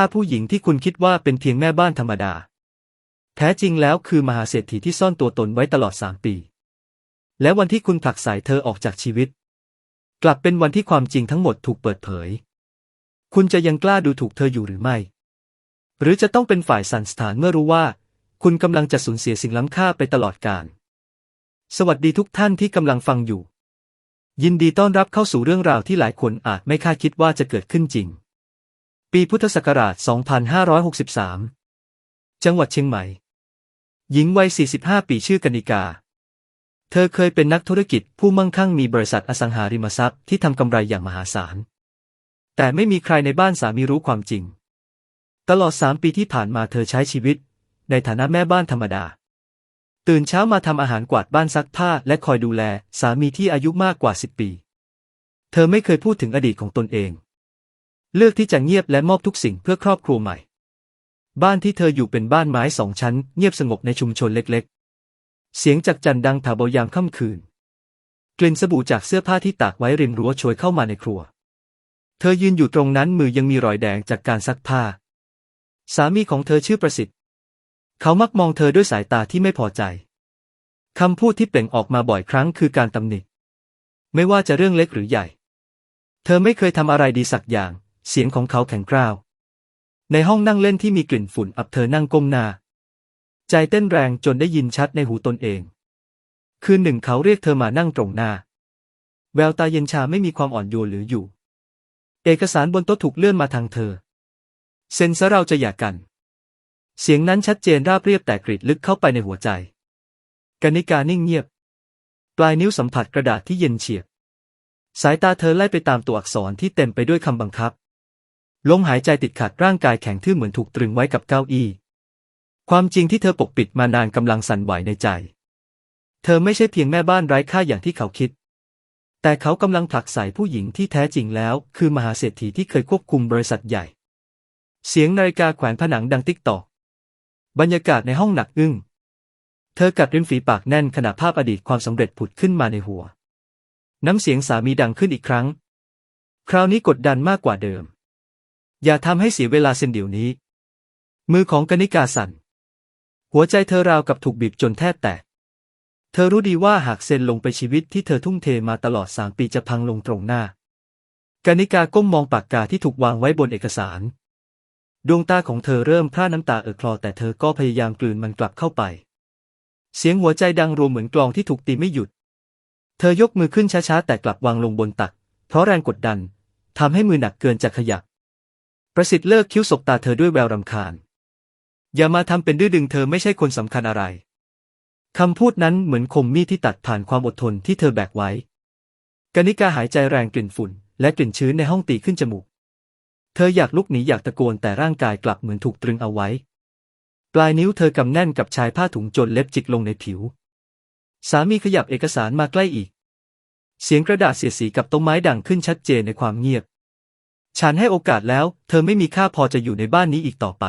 ฆ่าผู้หญิงที่คุณคิดว่าเป็นเพียงแม่บ้านธรรมดา แท้จริงแล้วคือมหาเศรษฐีที่ซ่อนตัวตนไว้ตลอดสามปี และวันที่คุณผลักสายเธอออกจากชีวิต กลับเป็นวันที่ความจริงทั้งหมดถูกเปิดเผย คุณจะยังกล้าดูถูกเธออยู่หรือไม่ หรือจะต้องเป็นฝ่ายสันสถานเมื่อรู้ว่า คุณกำลังจะสูญเสียสิ่งล้ำค่าไปตลอดกาลสวัสดีทุกท่านที่กำลังฟังอยู่ ยินดีต้อนรับเข้าสู่เรื่องราวที่หลายคนอาจไม่คาดคิดว่าจะเกิดขึ้นจริง ปีพุทธศักราช 2563 จังหวัดเชียงใหม่ หญิงวัย 45 ปีชื่อกนิกา เธอเคยเป็นนักธุรกิจผู้มั่งคั่งมีบริษัทอสังหาริมทรัพย์ที่ทำกำไรอย่างมหาศาล แต่ไม่มีใครในบ้านสามีรู้ความจริง ตลอดสามปีที่ผ่านมาเธอใช้ชีวิต ในฐานะแม่บ้านธรรมดา ตื่นเช้ามาทำอาหารกวาดบ้านซักผ้า และคอยดูแลสามีที่อายุมากกว่า 10 ปี เธอไม่เคยพูดถึงอดีตของตนเอง เลือกที่จะเงียบและมอบทุกสิ่งเพื่อครอบครัวใหม่ บ้านที่เธออยู่เป็นบ้านไม้สองชั้น เงียบสงบในชุมชนเล็กๆ เสียงจากจันดังถาเบายามค่ำคืน กลิ่นสบู่จากเสื้อผ้าที่ตากไว้ริมรั้วโชยเข้ามาในครัว เธอยืนอยู่ตรงนั้นมือยังมีรอยแดงจากการซักผ้า สามีของเธอชื่อประสิทธิ์ เขามักมองเธอด้วยสายตาที่ไม่พอใจคำพูดที่เปล่งออกมาบ่อยครั้งคือการตำหนิ ไม่ว่าจะเรื่องเล็กหรือใหญ่ เธอไม่เคยทำอะไรดีสักอย่าง เสียงของเขาแข็งกร้าว ในห้องนั่งเล่นที่มีกลิ่นฝุ่นอับเธอนั่งก้มหน้า ใจเต้นแรงจนได้ยินชัดในหูตนเอง คืนหนึ่งเขาเรียกเธอมานั่งตรงหน้า แววตาเย็นชาไม่มีความอ่อนโยนหรืออยู่ เอกสารบนโต๊ะถูกเลื่อนมาทางเธอ เซ็นซะเราจะหย่ากัน เสียงนั้นชัดเจนราบเรียบแต่กรีดลึกเข้าไปในหัวใจกนิกานิ่งเงียบ ปลายนิ้วสัมผัสกระดาษที่เย็นเฉียบ สายตาเธอไล่ไปตามตัวอักษรที่เต็มไปด้วยคำบังคับ ลมหายใจติดขัดร่างกายแข็งทื่อเหมือนถูกตรึงไว้กับเก้าอี้ ความจริงที่เธอปกปิดมานานกำลังสั่นไหวในใจ เธอไม่ใช่เพียงแม่บ้านไร้ค่าอย่างที่เขาคิด แต่เขากำลังผลักใส่ผู้หญิงที่แท้จริงแล้ว คือมหาเศรษฐีที่เคยควบคุมบริษัทใหญ่ เสียงนาฬิกาแขวนผนังดังติ๊กตอกบรรยากาศในห้องหนักอึ้ง เธอกัดริมฝีปากแน่นขณะภาพอดีตความสำเร็จผุดขึ้นมาในหัว น้ำเสียงสามีดังขึ้นอีกครั้ง คราวนี้กดดันมากกว่าเดิม อย่าทำให้เสียเวลาเส้นเดี๋ยวนี้ มือของกนิกาสั่น หัวใจเธอราวกับถูกบีบจนแทบแตก เธอรู้ดีว่าหากเซนลงไปชีวิตที่เธอทุ่มเทมาตลอดสามปีจะพังลงตรงหน้ากนิกาก้มมองปากกาที่ถูกวางไว้บนเอกสาร ดวงตาของเธอเริ่มพร่าน้ำตาเอ่อคลอแต่เธอก็พยายามกลืนมันกลับเข้าไป เสียงหัวใจดังรวมเหมือนกลองที่ถูกตีไม่หยุด เธอยกมือขึ้นช้าๆแต่กลับวางลงบนตัก เพราะแรงกดดันทำให้มือหนักเกินจะขยับ ประสิทธิ์เลิกคิ้วสบตาเธอด้วยแววรำคาญ อย่ามาทำเป็นดื้อดึงเธอไม่ใช่คนสำคัญอะไรคำพูดนั้นเหมือนคมมีดที่ตัดผ่านความอดทนที่เธอแบกไว้ กนิกาหายใจแรงกลิ่นฝุ่น และกลิ่นชื้นในห้องตีขึ้นจมูก เธออยากลุกหนีอยากตะโกนแต่ร่างกายกลับเหมือนถูกตรึงเอาไว้ ปลายนิ้วเธอกำแน่นกับชายผ้าถุงจนเล็บจิกลงในผิว สามีขยับเอกสารมาใกล้อีก เสียงกระดาษเสียดสีกับต้นไม้ดังขึ้นชัดเจนในความเงียบ ฉันให้โอกาสแล้ว เธอไม่มีค่าพอจะอยู่ในบ้านนี้อีกต่อไป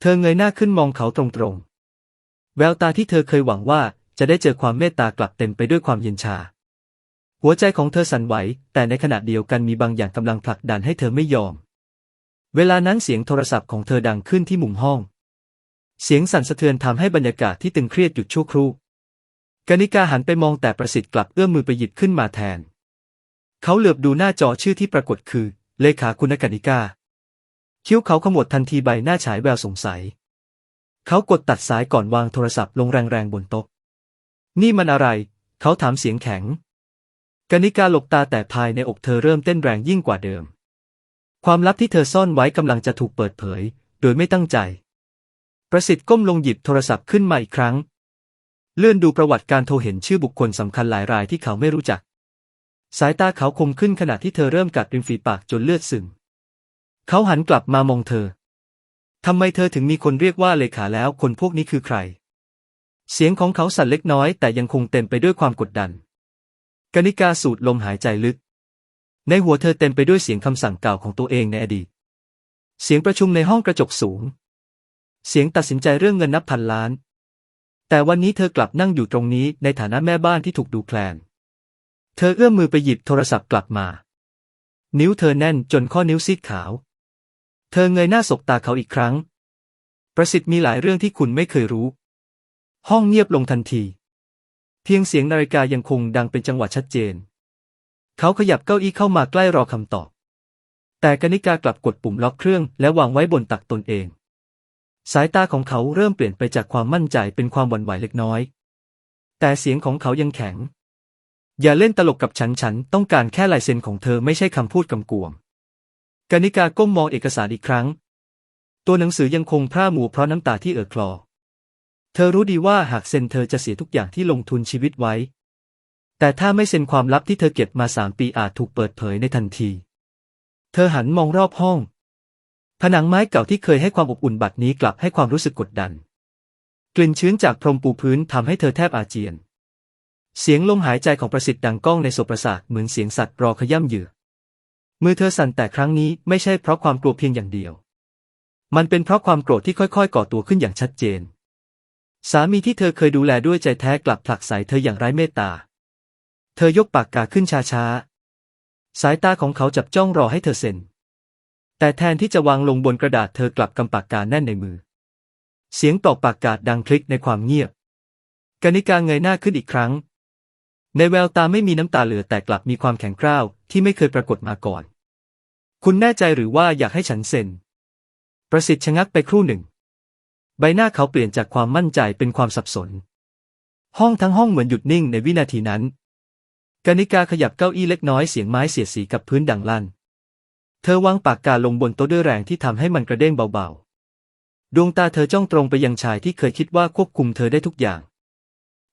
เธอเงยหน้าขึ้นมองเขาตรงๆ แววตาที่เธอเคยหวังว่าจะได้เจอความเมตตากลับเต็มไปด้วยความเย็นชา หัวใจของเธอสั่นไหว แต่ในขณะเดียวกันมีบางอย่างกำลังผลักดันให้เธอไม่ยอม เวลานั้นเสียงโทรศัพท์ของเธอดังขึ้นที่มุมห้อง เสียงสั่นสะเทือนทำให้บรรยากาศที่ตึงเครียดหยุดชั่วครู่กนิกาหันไปมองแต่ประสิทธิ์กลับเอื้อมมือไปหยิบขึ้นมาแทน เขาเหลือบดูหน้าจอชื่อที่ปรากฏคือ เลขาคุณกนิกา คิ้วเขาขมวดทันทีใบหน้าฉายแววสงสัย เขากดตัดสายก่อนวางโทรศัพท์ลงแรงๆบนโต๊ะ นี่มันอะไร เขาถามเสียงแข็ง กนิกาหลบตาแต่ภายในอกเธอเริ่มเต้นแรงยิ่งกว่าเดิม ความลับที่เธอซ่อนไว้กำลังจะถูกเปิดเผย โดยไม่ตั้งใจ ประสิทธิ์ก้มลงหยิบโทรศัพท์ขึ้นมาอีกครั้ง เลื่อนดูประวัติการโทรเห็นชื่อบุคคลสำคัญหลายรายที่เขาไม่รู้จัก สายตาเขาคมขึ้นขณะที่เธอเริ่มกัดริมฝีปากจนเลือดซึม เขาหันกลับมามองเธอ ทำไมเธอถึงมีคนเรียกว่าเลขาแล้วคนพวกนี้คือใคร เสียงของเขาสั่นเล็กน้อยแต่ยังคงเต็มไปด้วยความกดดัน กนิกาสูดลมหายใจลึก ในหัวเธอเต็มไปด้วยเสียงคำสั่งเก่าของตัวเองในอดีต เสียงประชุมในห้องกระจกสูง เสียงตัดสินใจเรื่องเงินนับพันล้าน แต่วันนี้เธอกลับนั่งอยู่ตรงนี้ในฐานะแม่บ้านที่ถูกดูแคลน เธอเอื้อมมือไปหยิบโทรศัพท์กลับมา นิ้วเธอแน่นจนข้อนิ้วซีดขาว เธอเงยหน้าสบตาเขาอีกครั้ง ประสิทธิ์มีหลายเรื่องที่คุณไม่เคยรู้ ห้องเงียบลงทันที เพียงเสียงนาฬิกายังคงดังเป็นจังหวะชัดเจน เขาขยับเก้าอี้เข้ามาใกล้รอคำตอบ แต่กนิกากลับกดปุ่มล็อกเครื่องและวางไว้บนตักตนเอง สายตาของเขาเริ่มเปลี่ยนไปจากความมั่นใจเป็นความหวั่นไหวเล็กน้อย แต่เสียงของเขายังแข็ง อย่าเล่นตลกกับฉันฉันต้องการแค่ลายเซ็นของเธอไม่ใช่คำพูดกำกวม กนิกาก้มมองเอกสารอีกครั้ง ตัวหนังสือยังคงพร่ามัวเพราะน้ำตาที่เอ่อคลอ เธอรู้ดีว่าหากเซ็นเธอจะเสียทุกอย่างที่ลงทุนชีวิตไว้ แต่ถ้าไม่เซ็นความลับที่เธอเก็บมาสามปีอาจถูกเปิดเผยในทันที เธอหันมองรอบห้อง ผนังไม้เก่าที่เคยให้ความอบอุ่นบัดนี้กลับให้ความรู้สึกกดดัน กลิ่นชื้นจากพรมปูพื้นทำให้เธอแทบอาเจียน เสียงลมหายใจของประสิทธิ์ดังก้องในโสประสาทเหมือนเสียงสัตว์รอขย่ำเหยื่อมือเธอสั่นแต่ครั้งนี้ไม่ใช่เพราะความกลัวเพียงอย่างเดียว มันเป็นเพราะความโกรธที่ค่อยๆ ก่อตัวขึ้นอย่างชัดเจน สามีที่เธอเคยดูแลด้วยใจแท้กลับผลักใส่เธออย่างไร้เมตตา เธอยกปากกาขึ้นช้าๆ สายตาของเขาจับจ้องรอให้เธอเซ็น แต่แทนที่จะวางลงบนกระดาษเธอกลับกำปากกาแน่นในมือ เสียงตอกปากกาดังคลิกในความเงียบกนิกาเงยหน้าขึ้นอีกครั้ง ในแววตาไม่มีน้ำตาเหลือแต่กลับมีความแข็งกร้าวที่ไม่เคยปรากฏมาก่อน คุณแน่ใจหรือว่าอยากให้ฉันเซ็น ประสิทธิ์ชะงักไปครู่หนึ่ง ใบหน้าเขาเปลี่ยนจากความมั่นใจเป็นความสับสน ห้องทั้งห้องเหมือนหยุดนิ่งในวินาทีนั้นกนิกาขยับเก้าอี้เล็กน้อยเสียงไม้เสียดสีกับพื้นดังลั่น เธอวางปากกาลงบนโต๊ะด้วยแรงที่ทำให้มันกระเด้งเบาๆ ดวงตาเธอจ้องตรงไปยังชายที่เคยคิดว่าควบคุมเธอได้ทุกอย่าง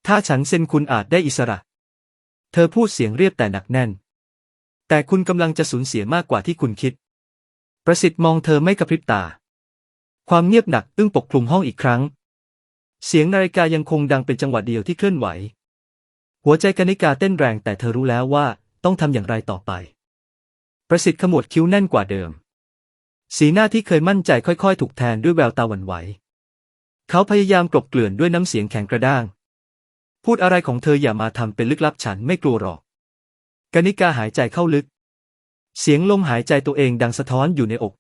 ถ้าฉันเซ็นคุณอาจได้อิสระ เธอพูดเสียงเรียบแต่หนักแน่น แต่คุณกำลังจะสูญเสียมากกว่าที่คุณคิด ประสิทธิ์มองเธอไม่กระพริบตา ความเงียบหนักอึ้งปกคลุมห้องอีกครั้ง เสียงนาฬิกายังคงดังเป็นจังหวะเดียวที่เคลื่อนไหว หัวใจกนิกาเต้นแรงแต่เธอรู้แล้วว่าต้องทำอย่างไรต่อไป ประสิทธิ์ขมวดคิ้วแน่นกว่าเดิม สีหน้าที่เคยมั่นใจค่อยๆ ถูกแทนด้วยแววตาหวั่นไหว เขาพยายามกลบเกลื่อนด้วยน้ำเสียงแข็งกระด้าง พูดอะไรของเธออย่ามาทำเป็นลึกลับฉันไม่กลัวหรอก กนิกาหายใจเข้าลึก เสียงลมหายใจตัวเองดังสะท้อนอยู่ในอก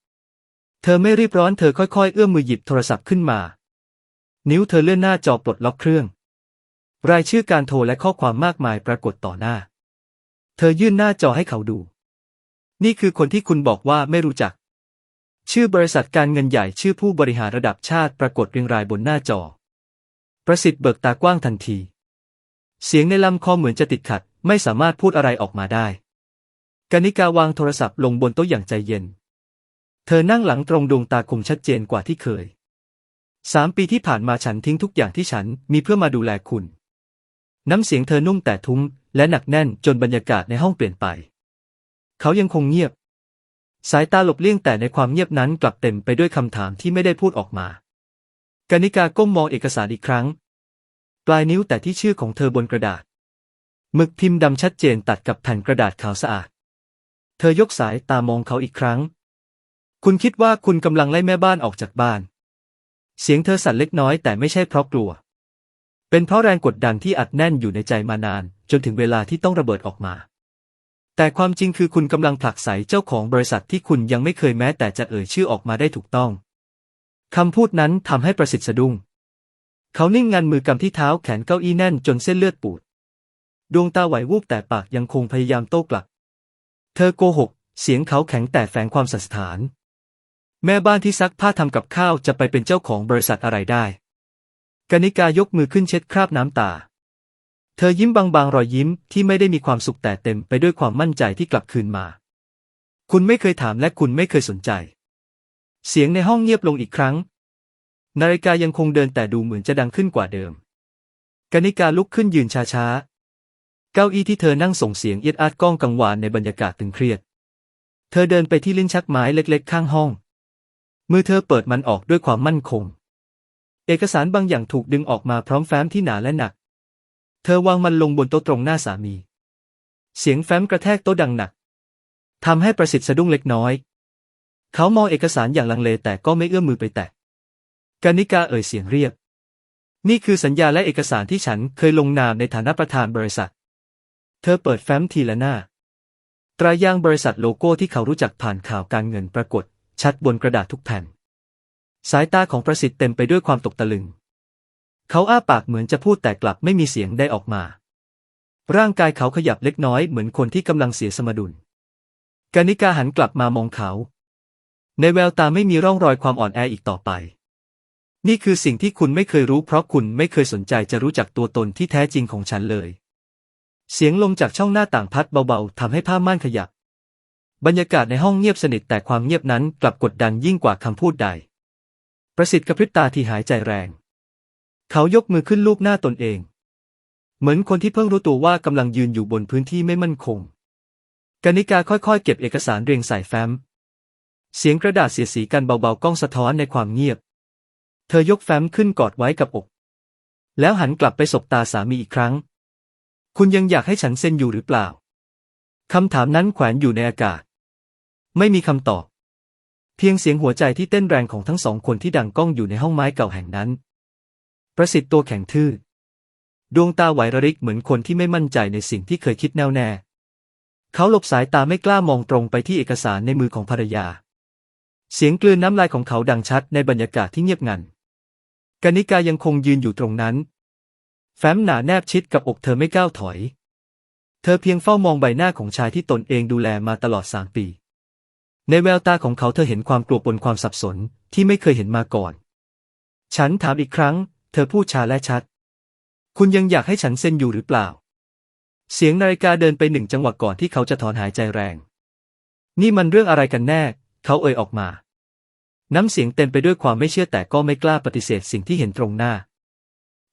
เธอไม่รีบร้อนเธอค่อยๆ เอื้อมมือหยิบโทรศัพท์ขึ้นมา นิ้วเธอเลื่อนหน้าจอปลดล็อกเครื่อง รายชื่อการโทรและข้อความมากมายปรากฏต่อหน้า เธอยื่นหน้าจอให้เขาดู นี่คือคนที่คุณบอกว่าไม่รู้จัก ชื่อบริษัทการเงินใหญ่ชื่อผู้บริหารระดับชาติปรากฏเรียงรายบนหน้าจอ ประสิทธิ์เบิกตากว้างทันที เสียงในลำคอเหมือนจะติดขัด ไม่สามารถพูดอะไรออกมาได้ กนิกาวางโทรศัพท์ลงบนโต๊ะอย่างใจเย็น เธอนั่งหลังตรงดวงตาคมชัดเจนกว่าที่เคย สามปีที่ผ่านมาฉันทิ้งทุกอย่างที่ฉันมีเพื่อมาดูแลคุณ น้ำเสียงเธอนุ่มแต่ทุ้ม และหนักแน่นจนบรรยากาศในห้องเปลี่ยนไป เขายังคงเงียบ สายตาหลบเลี่ยงแต่ในความเงียบนั้นกลับเต็มไปด้วยคำถามที่ไม่ได้พูดออกมากนิกาก้มมองเอกสารอีกครั้ง ปลายนิ้วแต่ที่ชื่อของเธอบนกระดาษหมึกพิมพ์ดำชัดเจนตัดกับแผ่นกระดาษขาวสะอาด เธอยกสายตามองเขาอีกครั้ง คุณคิดว่าคุณกำลังไล่แม่บ้านออกจากบ้าน เสียงเธอสั่นเล็กน้อยแต่ไม่ใช่เพราะกลัว เป็นเพราะแรงกดดันที่อัดแน่นอยู่ในใจมานาน จนถึงเวลาที่ต้องระเบิดออกมา แต่ความจริงคือคุณกำลังผลักไสเจ้าของบริษัทที่คุณยังไม่เคยแม้แต่จะเอ่ยชื่อออกมาได้ถูกต้องคำพูดนั้นทำให้ประสิทธิ์สะดุ้ง เขานิ่งงันมือกำที่เท้าแขนเก้าอี้แน่นจนเส้นเลือดปูด ดวงตาไหววูบแต่ปากยังคงพยายามโต้กลับ เธอโกหก เสียงเขาแข็งแต่แฝงความสัสถาน แม่บ้านที่ซักผ้าทำกับข้าวจะไปเป็นเจ้าของบริษัทอะไรได้กนิกายกมือขึ้นเช็ดคราบน้ำตา เธอยิ้มบางๆรอยยิ้มที่ไม่ได้มีความสุขแต่เต็มไปด้วยความมั่นใจที่กลับคืนมา คุณไม่เคยถามและคุณไม่เคยสนใจ เสียงในห้องเงียบลงอีกครั้ง นาฬิกายังคงเดินแต่ดูเหมือนจะดังขึ้นกว่าเดิม กนิกาลุกขึ้นยืนช้าๆ เก้าอี้ที่เธอนั่งส่งเสียงเอียดอาดก้องกังวานในบรรยากาศตึงเครียด เธอเดินไปที่ลิ้นชักไม้เล็กๆ ข้างห้อง มือเธอเปิดมันออกด้วยความมั่นคง เอกสารบางอย่างถูกดึงออกมาพร้อมแฟ้มที่หนาและหนัก เธอวางมันลงบนโต๊ะตรงหน้าสามี เสียงแฟ้มกระแทกโต๊ะดังหนักทำให้ประสิทธิ์สะดุ้งเล็กน้อย เขามองเอกสารอย่างลังเลแต่ก็ไม่เอื้อมมือไปแตะ กานิกาเอ่ยเสียงเรียบนี่คือสัญญาและเอกสารที่ฉันเคยลงนามในฐานะประธานบริษัท เธอเปิดแฟ้มทีละหน้า ตรายางบริษัทโลโก้ที่เขารู้จักผ่านข่าวการเงินปรากฏ ชัดบนกระดาษทุกแผ่น สายตาของประสิทธิ์เต็มไปด้วยความตกตะลึง เขาอ้าปากเหมือนจะพูดแต่กลับไม่มีเสียงได้ออกมา ร่างกายเขาขยับเล็กน้อยเหมือนคนที่กำลังเสียสมดุลกานิกาหันกลับมามองเขา ในแววตาไม่มีร่องรอยความอ่อนแออีกต่อไป นี่คือสิ่งที่คุณไม่เคยรู้เพราะคุณไม่เคยสนใจจะรู้จักตัวตนที่แท้จริงของฉันเลย เสียงลมจากช่องหน้าต่างพัดเบาๆทำให้ผ้าม่านขยับบรรยากาศในห้องเงียบสนิทแต่ความเงียบนั้นกลับกดดันยิ่งกว่าคำพูดใด ประสิทธิ์กระพริบตาที่หายใจแรง เขายกมือขึ้นลูบหน้าตนเอง เหมือนคนที่เพิ่งรู้ตัวว่ากำลังยืนอยู่บนพื้นที่ไม่มั่นคงกนิกาค่อยๆ เก็บเอกสารเรียงใส่แฟ้ม เสียงกระดาษเสียดสีกันเบาๆก้องสะท้อนในความเงียบ เธอยกแฟ้มขึ้นกอดไว้กับอก แล้วหันกลับไปสบตาสามีอีกครั้ง คุณยังอยากให้ฉันเซ็นอยู่หรือเปล่าคำถามนั้นแขวนอยู่ในอากาศ ไม่มีคำตอบ เพียงเสียงหัวใจที่เต้นแรงของทั้งสองคนที่ดังก้องอยู่ในห้องไม้เก่าแห่งนั้น ประสิทธิ์ตัวแข็งทื่อ ดวงตาไหวระริกเหมือนคนที่ไม่มั่นใจในสิ่งที่เคยคิดแน่วแน่เขาหลบสายตาไม่กล้ามองตรงไปที่เอกสารในมือของภรรยา เสียงกลืนน้ำลายของเขาดังชัดในบรรยากาศที่เงียบงัน กนิกายังคงยืนอยู่ตรงนั้น แฟ้มหนาแนบชิดกับอกเธอไม่ก้าวถอย เธอเพียงเฝ้ามองใบหน้าของชายที่ตนเองดูแลมาตลอดสามปี ในแววตาของเขาเธอเห็นความกลัวปนความสับสนที่ไม่เคยเห็นมาก่อน ฉันถามอีกครั้ง เธอพูดช้าและชัด คุณยังอยากให้ฉันเซ็นอยู่หรือเปล่า เสียงนาฬิกาเดินไปหนึ่งจังหวะก่อนที่เขาจะถอนหายใจแรง นี่มันเรื่องอะไรกันแน่ เขาเอ่ยออกมา น้ำเสียงเต็มไปด้วยความไม่เชื่อแต่ก็ไม่กล้าปฏิเสธสิ่งที่เห็นตรงหน้า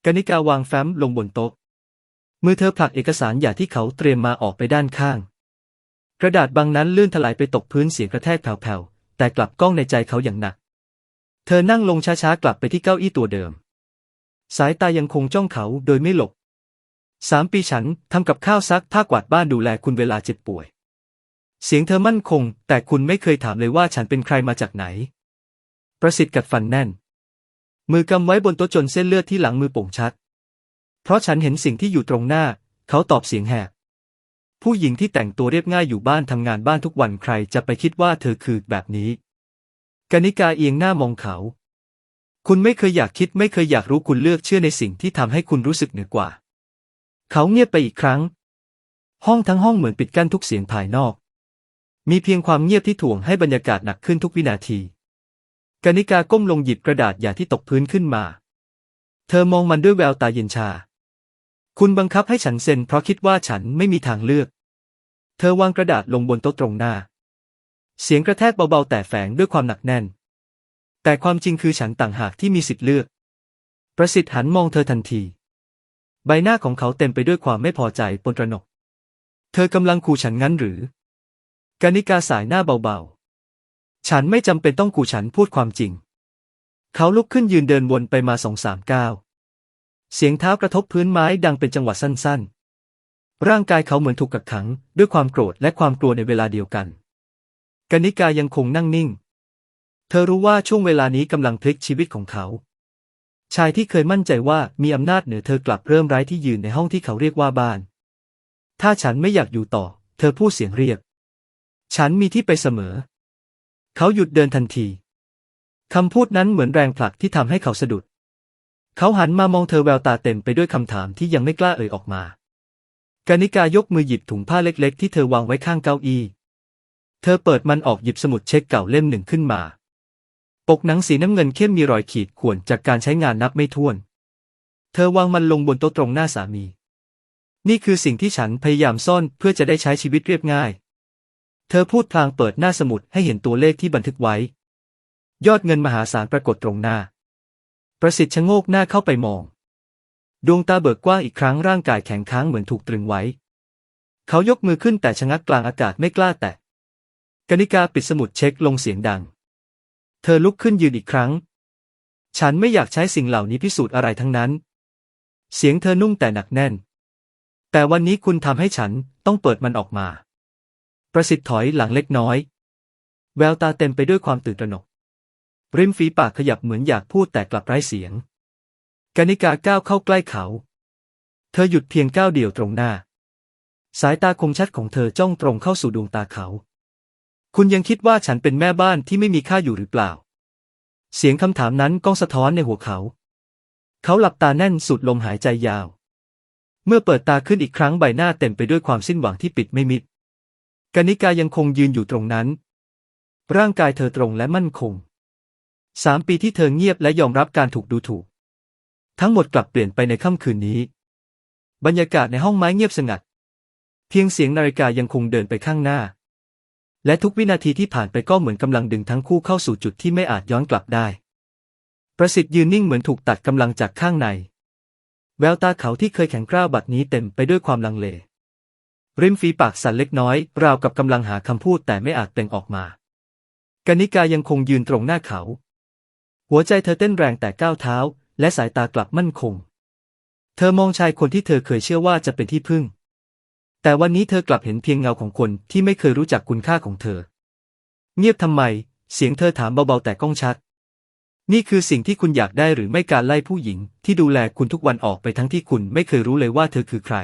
กนิกาวางแฟ้มลงบนโต๊ะ มือเธอผลักเอกสารหย่าที่เขาเตรียมมาออกไปด้านข้าง กระดาษบางนั้นลื่นถลายไปตกพื้นเสียงกระแทกแผ่วๆ แต่กลับก้องในใจเขาอย่างหนัก เธอนั่งลงช้าๆ กลับไปที่เก้าอี้ตัวเดิม สายตายังคงจ้องเขาโดยไม่หลบสามปีฉันทำกับข้าวซักผ้ากวาดบ้านดูแลคุณเวลาเจ็บป่วย เสียงเธอมั่นคง แต่คุณไม่เคยถามเลยว่าฉันเป็นใครมาจากไหน ประสิทธิ์กัดฟันแน่น มือกำไว้บนโต๊ะจนเส้นเลือดที่หลังมือโป่งชัด เพราะฉันเห็นสิ่งที่อยู่ตรงหน้า เขาตอบเสียงแหบ ผู้หญิงที่แต่งตัวเรียบง่ายอยู่บ้านทำงานบ้านทุกวันใครจะไปคิดว่าเธอคือแบบนี้ กนิกาเอียงหน้ามองเขา คุณไม่เคยอยากคิดไม่เคยอยากรู้คุณเลือกเชื่อในสิ่งที่ทำให้คุณรู้สึกเหนือกว่า เขาเงียบไปอีกครั้ง ห้องทั้งห้องเหมือนปิดกั้นทุกเสียงภายนอก มีเพียงความเงียบที่ถ่วงให้บรรยากาศหนักขึ้นทุกวินาที กนิกาก้มลงหยิบกระดาษหย่าที่ตกพื้นขึ้นมา เธอมองมันด้วยแววตาเย็นชา คุณบังคับให้ฉันเซ็นเพราะคิดว่าฉันไม่มีทางเลือก เธอวางกระดาษลงบนโต๊ะตรงหน้า เสียงกระแทกเบาๆแต่แฝงด้วยความหนักแน่น แต่ความจริงคือฉันต่างหากที่มีสิทธิ์เลือก ประสิทธิ์หันมองเธอทันที ใบหน้าของเขาเต็มไปด้วยความไม่พอใจปนตระหนก เธอกำลังขู่ฉันงั้นหรือ กานิกาสายหน้าเบาๆ ฉันไม่จำเป็นต้องขู่ฉันพูดความจริง เขาลุกขึ้นยืนเดินวนไปมาสองสามก้าว เสียงเท้ากระทบพื้นไม้ดังเป็นจังหวะสั้นๆ ร่างกายเขาเหมือนถูกกักขัง ด้วยความโกรธและความกลัวในเวลาเดียวกัน กนิกายังคงนั่งนิ่ง เธอรู้ว่าช่วงเวลานี้กำลังพลิกชีวิตของเขา ชายที่เคยมั่นใจว่ามีอำนาจเหนือเธอกลับเริ่มไร้ที่ยืนในห้องที่เขาเรียกว่าบ้าน ถ้าฉันไม่อยากอยู่ต่อ เธอพูดเสียงเรียก ฉันมีที่ไปเสมอ เขาหยุดเดินทันที คำพูดนั้นเหมือนแรงผลักที่ทำให้เขาสะดุด เขาหันมามองเธอแววตาเต็มไปด้วยคำถามที่ยังไม่กล้าเอ่ยออกมากานิกายกมือหยิบถุงผ้าเล็กๆ ที่เธอวางไว้ข้างเก้าอี้ เธอเปิดมันออกหยิบสมุดเช็คเก่าเล่มหนึ่งขึ้นมา ปกหนังสีน้ำเงินเข้มมีรอยขีดข่วนจากการใช้งานนับไม่ถ้วน เธอวางมันลงบนโต๊ะตรงหน้าสามี นี่คือสิ่งที่ฉันพยายามซ่อนเพื่อจะได้ใช้ชีวิตเรียบง่าย เธอพูดพลางเปิดหน้าสมุดให้เห็นตัวเลขที่บันทึกไว้ ยอดเงินมหาศาลปรากฏตรงหน้า ประสิทธิ์ชะโงกหน้าเข้าไปมอง ดวงตาเบิกกว้างอีกครั้งร่างกายแข็งค้างเหมือนถูกตรึงไว้ เขายกมือขึ้นแต่ชะงักกลางอากาศไม่กล้าแตะกนิกาปิดสมุดเช็คลงเสียงดัง เธอลุกขึ้นยืนอีกครั้ง ฉันไม่อยากใช้สิ่งเหล่านี้พิสูจน์อะไรทั้งนั้น เสียงเธอนุ่มแต่หนักแน่น แต่วันนี้คุณทำให้ฉันต้องเปิดมันออกมา ประสิทธิ์ถอยหลังเล็กน้อย แววตาเต็มไปด้วยความตื่นตระหนก ริมฝีปากขยับเหมือนอยากพูดแต่กลับไร้เสียงกนิกาก้าวเข้าใกล้เขา เธอหยุดเพียงก้าวเดียวตรงหน้า สายตาคมชัดของเธอจ้องตรงเข้าสู่ดวงตาเขา คุณยังคิดว่าฉันเป็นแม่บ้านที่ไม่มีค่าอยู่หรือเปล่า เสียงคำถามนั้นก้องสะท้อนในหัวเขา เขาหลับตาแน่นสุดลมหายใจยาว เมื่อเปิดตาขึ้นอีกครั้งใบหน้าเต็มไปด้วยความสิ้นหวังที่ปิดไม่มิด กนิกายังคงยืนอยู่ตรงนั้น ร่างกายเธอตรงและมั่นคงสามปีที่เธอเงียบและยอมรับการถูกดูถูก ทั้งหมดกลับเปลี่ยนไปในค่ำคืนนี้ บรรยากาศในห้องไม้เงียบสงัด เพียงเสียงนาฬิกายังคงเดินไปข้างหน้า และทุกวินาทีที่ผ่านไปก็เหมือนกำลังดึงทั้งคู่เข้าสู่จุดที่ไม่อาจย้อนกลับได้ ประสิทธิ์ยืนนิ่งเหมือนถูกตัดกำลังจากข้างใน แววตาเขาที่เคยแข็งกร้าวบัดนี้เต็มไปด้วยความลังเล ริมฝีปากสั่นเล็กน้อย ราวกับกำลังหาคำพูดแต่ไม่อาจเปล่งออกมากนิกายังคงยืนตรงหน้าเขา หัวใจเธอเต้นแรงแต่ก้าวเท้า และสายตากลับมั่นคง เธอมองชายคนที่เธอเคยเชื่อว่าจะเป็นที่พึ่ง แต่วันนี้เธอกลับเห็นเพียงเงาของคนที่ไม่เคยรู้จักคุณค่าของเธอ เงียบทำไม เสียงเธอถามเบาๆแต่ก้องชัด นี่คือสิ่งที่คุณอยากได้หรือไม่การไล่ผู้หญิง ที่ดูแลคุณทุกวันออกไปทั้งที่คุณไม่เคยรู้เลยว่าเธอคือใคร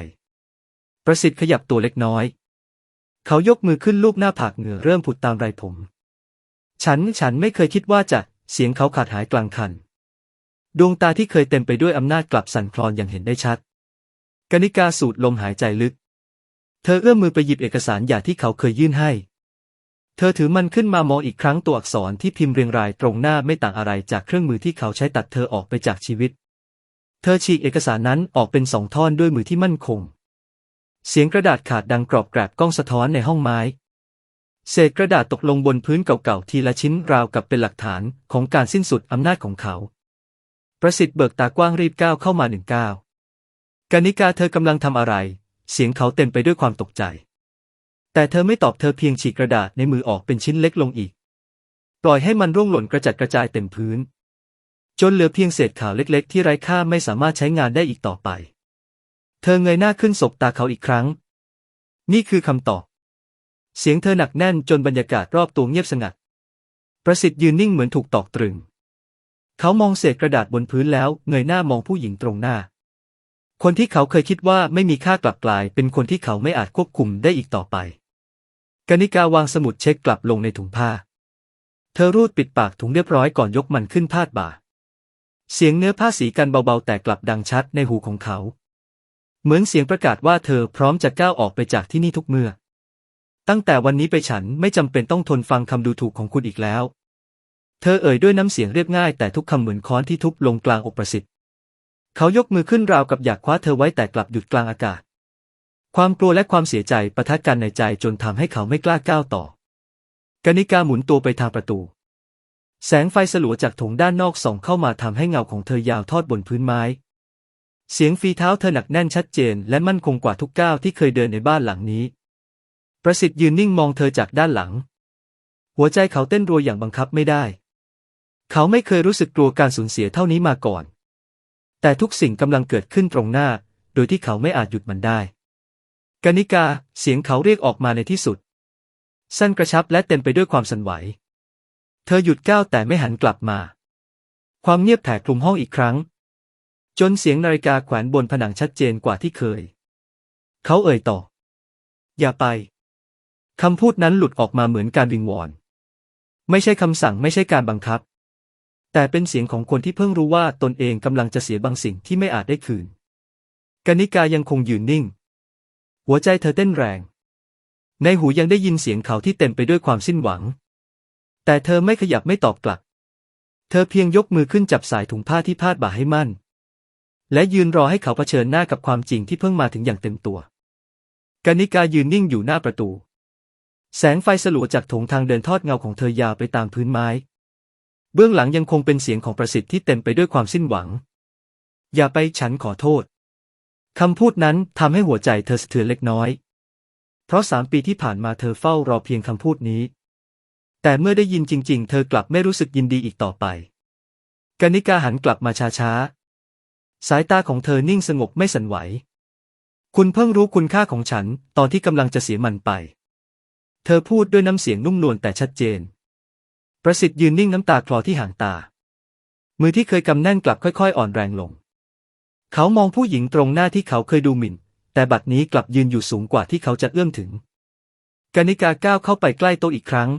ประสิทธิ์ขยับตัวเล็กน้อย เขายกมือขึ้นลูบหน้าผากเหงื่อเริ่มผุดตามไรผม ฉันฉันไม่เคยคิดว่าจะ เสียงเขาขาดหายกลางคัน ดวงตาที่เคยเต็มไปด้วยอำนาจกลับสั่นคลอนอย่างเห็นได้ชัด กนิกาสูดลมหายใจลึก เธอเอื้อมมือไปหยิบเอกสารหย่าที่เขาเคยยื่นให้ เธอถือมันขึ้นมามองอีกครั้งตัวอักษรที่พิมพ์เรียงรายตรงหน้าไม่ต่างอะไรจากเครื่องมือที่เขาใช้ตัดเธอออกไปจากชีวิต เธอฉีกเอกสารนั้นออกเป็นสองท่อนด้วยมือที่มั่นคง เสียงกระดาษขาดดังกรอบแกรบก้องสะท้อนในห้องไม้ เศษกระดาษตกลงบนพื้นเก่าๆทีละชิ้นราวกับเป็นหลักฐานของการสิ้นสุดอำนาจของเขา ประสิทธิ์เบิกตากว้างรีบก้าวเข้ามาหนึ่งก้าวกานิกาเธอกำลังทำอะไร เสียงเขาเต็มไปด้วยความตกใจ แต่เธอไม่ตอบเธอเพียงฉีกกระดาษในมือออกเป็นชิ้นเล็กลงอีก ปล่อยให้มันร่วงหล่นกระจัดกระจายเต็มพื้น จนเหลือเพียงเศษข่าวเล็ก ๆ ที่ไร้ค่าไม่สามารถใช้งานได้อีกต่อไป เธอเงยหน้าขึ้นสบตาเขาอีกครั้ง นี่คือคำตอบ เสียงเธอหนักแน่นจนบรรยากาศรอบตัวเงียบสงัด ประสิทธิ์ยืนนิ่งเหมือนถูกตอกตรึง เขามองเศษกระดาษบนพื้นแล้วเงยหน้ามองผู้หญิงตรงหน้า คนที่เขาเคยคิดว่าไม่มีค่ากลับกลาย เป็นคนที่เขาไม่อาจควบคุมได้อีกต่อไป กนิกาวางสมุดเช็คกลับลงในถุงผ้า เธอรูดปิดปากถุงเรียบร้อยก่อนยกมันขึ้นพาดบ่า เสียงเนื้อผ้าสีกันเบาๆแต่กลับดังชัดในหูของเขา เหมือนเสียงประกาศว่าเธอพร้อมจะก้าวออกไปจากที่นี่ทุกเมื่อ ตั้งแต่วันนี้ไปฉันไม่จำเป็นต้องทนฟังคำดูถูกของคุณอีกแล้ว เธอเอ่ยด้วยน้ำเสียงเรียบง่ายแต่ทุกคำเหมือนค้อนที่ทุบลงกลางอกประสิทธิ์ เขายกมือขึ้นราวกับอยากคว้าเธอไว้แต่กลับหยุดกลางอากาศ ความกลัวและความเสียใจปะทะกันในใจจนทำให้เขาไม่กล้าก้าวต่อกนิกาหมุนตัวไปทางประตู แสงไฟสลัวจากโถงด้านนอกส่องเข้ามาทำให้เงาของเธอยาวทอดบนพื้นไม้ เสียงฝีเท้าเธอหนักแน่นชัดเจนและมั่นคงกว่าทุกก้าวที่เคยเดินในบ้านหลังนี้ ประสิทธิ์ยืนนิ่งมองเธอจากด้านหลัง หัวใจเขาเต้นรัวอย่างบังคับไม่ได้ เขาไม่เคยรู้สึกกลัวการสูญเสียเท่านี้มาก่อน แต่ทุกสิ่งกำลังเกิดขึ้นตรงหน้า โดยที่เขาไม่อาจหยุดมันได้ กนิกา เสียงเขาเรียกออกมาในที่สุด สั้นกระชับและเต็มไปด้วยความสั่นไหว เธอหยุดก้าวแต่ไม่หันกลับมา ความเงียบแผ่คลุมห้องอีกครั้ง จนเสียงนาฬิกาแขวนบนผนังชัดเจนกว่าที่เคย เขาเอ่ยต่อ อย่าไป คำพูดนั้นหลุดออกมาเหมือนการวิงวอน ไม่ใช่คำสั่งไม่ใช่การบังคับ แต่เป็นเสียงของคนที่เพิ่งรู้ว่าตนเองกำลังจะเสียบางสิ่งที่ไม่อาจได้คืน กนิกายังคงยืนนิ่ง หัวใจเธอเต้นแรง ในหูยังได้ยินเสียงเขาที่เต็มไปด้วยความสิ้นหวัง แต่เธอไม่ขยับไม่ตอบกลับ เธอเพียงยกมือขึ้นจับสายถุงผ้าที่พาดบ่าให้มั่น และยืนรอให้เขาเผชิญหน้ากับความจริงที่เพิ่งมาถึงอย่างเต็มตัวกานิกายืนนิ่งอยู่หน้าประตู แสงไฟสลัวจากโถงทางเดินทอดเงาของเธอยาวไปตามพื้นไม้ เบื้องหลังยังคงเป็นเสียงของประสิทธิ์ที่เต็มไปด้วยความสิ้นหวัง อย่าไปฉันขอโทษ คำพูดนั้นทำให้หัวใจเธอสะเทือนเล็กน้อย เพราะสามปีที่ผ่านมาเธอเฝ้ารอเพียงคำพูดนี้ แต่เมื่อได้ยินจริง ๆ เธอกลับไม่รู้สึกยินดีอีกต่อไปกานิกาหันกลับมาช้าๆ สายตาของเธอนิ่งสงบไม่สั่นไหว คุณเพิ่งรู้คุณค่าของฉัน ตอนที่กำลังจะเสียมันไป เธอพูดด้วยน้ำเสียงนุ่มนวลแต่ชัดเจน ประสิทธิ์ยืนนิ่งน้ำตาคลอที่หางตา มือที่เคยกำแน่นกลับค่อยๆ อ่อนแรงลง เขามองผู้หญิงตรงหน้าที่เขาเคยดูหมิ่น แต่บัดนี้กลับยืนอยู่สูงกว่าที่เขาจะเอื้อมถึงกานิกาก้าวเข้าไปใกล้โต๊ะอีกครั้ง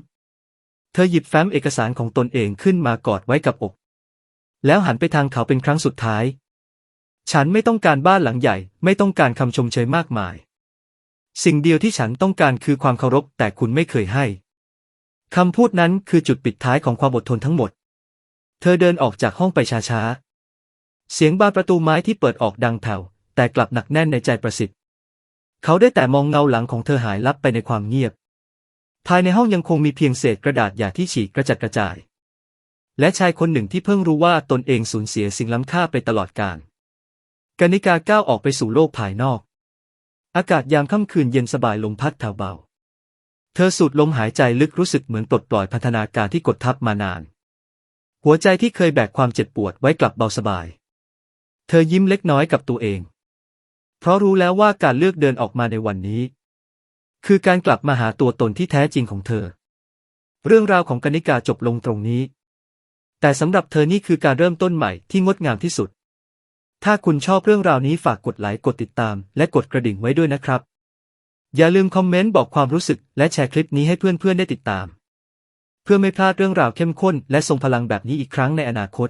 เธอหยิบแฟ้มเอกสารของตนเองขึ้นมากอดไว้กับอก แล้วหันไปทางเขาเป็นครั้งสุดท้าย ฉันไม่ต้องการบ้านหลังใหญ่ ไม่ต้องการคำชมเชยมากมาย สิ่งเดียวที่ฉันต้องการคือความเคารพแต่คุณไม่เคยให้คำพูดนั้นคือจุดปิดท้ายของความอดทนทั้งหมด เธอเดินออกจากห้องไปช้าๆ เสียงบานประตูไม้ที่เปิดออกดังแผ่วแต่กลับหนักแน่นในใจประสิทธิ์ เขาได้แต่มองเงาหลังของเธอหายลับไปในความเงียบ ภายในห้องยังคงมีเพียงเศษกระดาษหยาที่ฉีกกระจัดกระจาย และชายคนหนึ่งที่เพิ่งรู้ว่าตนเองสูญเสียสิ่งล้ำค่าไปตลอดกาล กนิกาก้าวออกไปสู่โลกภายนอก อากาศยามค่ำคืนเย็นสบายลมพัดแผ่วเบา เธอสูดลมหายใจลึกรู้สึกเหมือนปลดปล่อยพันธนาการที่กดทับมานาน หัวใจที่เคยแบกความเจ็บปวดไว้กลับเบาสบาย เธอยิ้มเล็กน้อยกับตัวเอง เพราะรู้แล้วว่าการเลือกเดินออกมาในวันนี้ คือการกลับมาหาตัวตนที่แท้จริงของเธอ เรื่องราวของกนิกาจบลงตรงนี้ แต่สำหรับเธอนี่คือการเริ่มต้นใหม่ที่งดงามที่สุด ถ้าคุณชอบเรื่องราวนี้ฝากกดไลค์กดติดตาม และกดกระดิ่งไว้ด้วยนะครับ อย่าลืมคอมเมนต์บอกความรู้สึก และแชร์คลิปนี้ให้เพื่อนๆได้ติดตาม เพื่อไม่พลาดเรื่องราวเข้มข้น และทรงพลังแบบนี้อีกครั้งในอนาคต